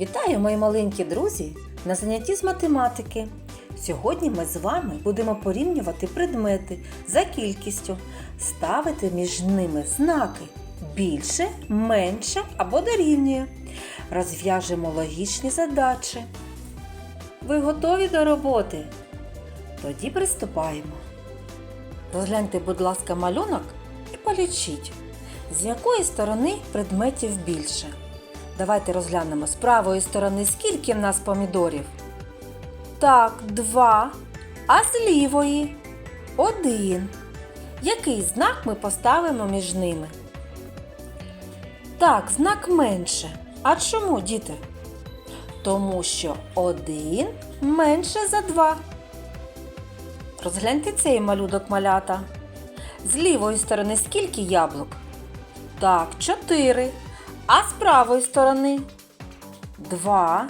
Вітаю, мої маленькі друзі, на занятті з математики. Сьогодні ми з вами будемо порівнювати предмети за кількістю, ставити між ними знаки більше, менше або дорівнює. Розв'яжемо логічні задачі. Ви готові до роботи? Тоді приступаємо. Розгляньте, будь ласка, малюнок і полічіть, з якої сторони предметів більше. Давайте розглянемо з правої сторони, скільки в нас помідорів. Так, два. А з лівої один. Який знак ми поставимо між ними? Так, знак менше. А чому, діти? Тому що один менше за два. Розгляньте цей малюнок малята. З лівої сторони скільки яблук? Так, чотири. А з правої сторони? Два.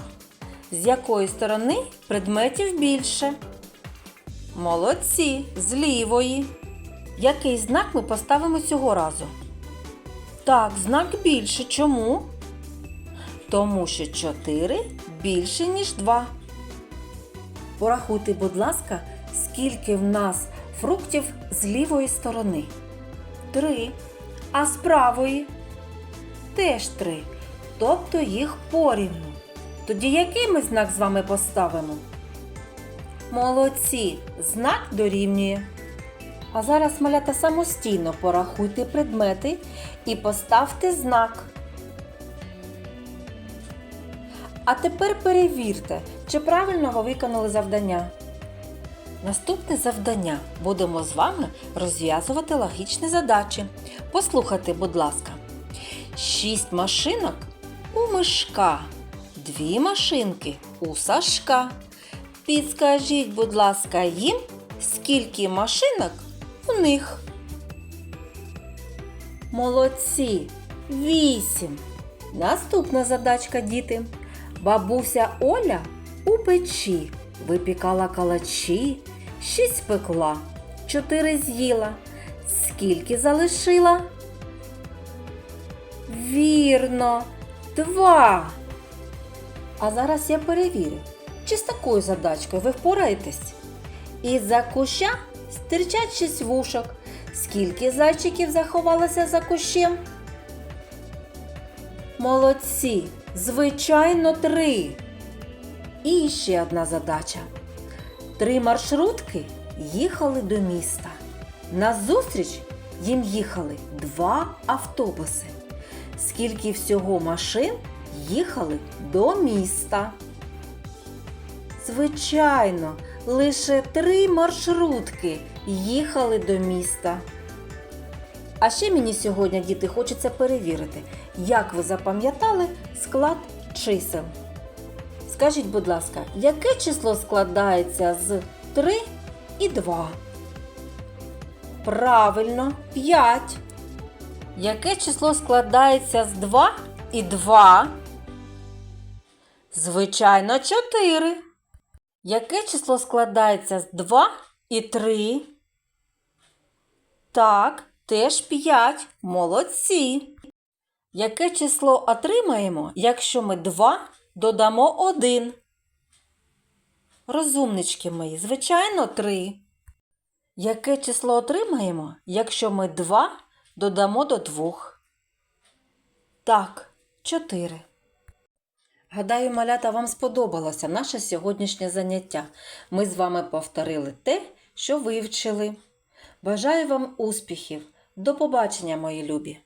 З якої сторони предметів більше? Молодці, з лівої. Який знак ми поставимо цього разу? Так, знак більше. Чому? Тому що 4 більше, ніж 2. Порахуйте, будь ласка, скільки в нас фруктів з лівої сторони. Три. А з правої? Теж три. Тобто їх порівну. Тоді який ми знак з вами поставимо? Молодці! Знак дорівнює. А зараз, малята, самостійно порахуйте предмети і поставте знак. А тепер перевірте, чи правильно ви виконали завдання. Наступне завдання будемо з вами розв'язувати логічні задачі. Послухайте, будь ласка. Шість машинок у мишка, дві машинки у Сашка. Підскажіть, будь ласка, їм, скільки машинок у них. Молодці! Вісім. Наступна задачка, діти. Бабуся Оля у печі випікала калачі, шість пекла, чотири з'їла. Скільки залишила? Вірно, два. А зараз я перевірю, чи з такою задачкою ви впораєтесь. Із-за куща стирчать шість вушок. Скільки зайчиків заховалося за кущем? Молодці! Звичайно, три. І ще одна задача. Три маршрутки їхали до міста. Назустріч їм їхали два автобуси. Скільки всього машин їхали до міста? Звичайно, лише три маршрутки їхали до міста. А ще мені сьогодні, діти, хочеться перевірити, як ви запам'ятали склад чисел. Скажіть, будь ласка, яке число складається з 3 і 2? Правильно, 5. Яке число складається з 2 і 2? Звичайно, 4. Яке число складається з 2 і 3? Так, теж 5. Молодці. Яке число отримаємо, якщо ми 2 додамо 1? Розумнички мої, звичайно, 3. Яке число отримаємо, якщо ми 2 додамо до двох. Так, чотири. Гадаю, малята, вам сподобалося наше сьогоднішнє заняття. Ми з вами повторили те, що вивчили. Бажаю вам успіхів! До побачення, мої любі!